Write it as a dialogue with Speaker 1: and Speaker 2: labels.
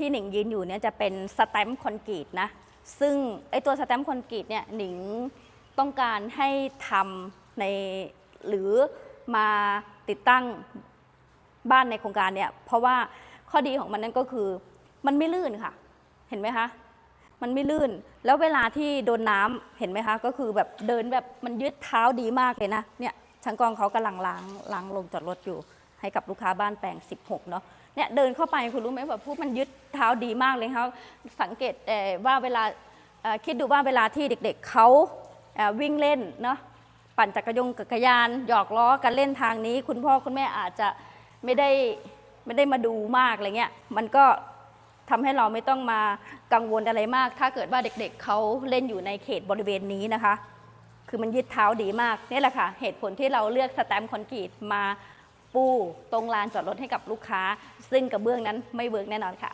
Speaker 1: ที่หนิงยืนอยู่เนี่ยจะเป็นสแตมป์คอนกรีตนะ ซึ่งไอตัวสแตมป์คอนกรีตเนี่ยหนิงต้องการให้ทำในหรือมาติดตั้งบ้านในโครงการเนี่ยเพราะว่าข้อดีของมันนั่นก็คือมันไม่ลื่นค่ะ เห็นไหมคะมันไม่ลื่น แล้วเวลาที่โดนน้ำเห็นไหมคะ ก็คือแบบเดินแบบมันยืดเท้าดีมากเลยนะ เนี่ยช่างกองเขากำลังล้างล้างลงจอดรถอยู่ ให้กับลูกค้าบ้านแปลง 16 เนาะเนี่ยเดินเข้าไปคุณรู้ไหมแบบพูดมันยึดเท้าดีมากเลยเขาสังเกตเอ่ว่าเวลาคิดดูว่าเวลาที่เด็กๆเขาวิ่งเล่นเนาะปั่นจักรยงจักรยาน หยอกล้อกันเล่นทางนี้ คุณพ่อคุณแม่อาจจะไม่ได้ไม่ได้มาดูมากอะไรเงี้ยมันก็ทำให้เราไม่ต้องมากังวลอะไรมาก ถ้าเกิดว่าเด็กๆเขาเล่นอยู่ในเขตบริเวณนี้นะคะ คือมันยืดเท้าดีมากนี่แหละค่ะ เหตุผลที่เราเลือกสแตมป์คอนกรีตมา ปูตรงลานจอดรถให้กับลูกค้า ซึ่งกระเบื้องนั้นไม่เวิร์กแน่นอนค่ะ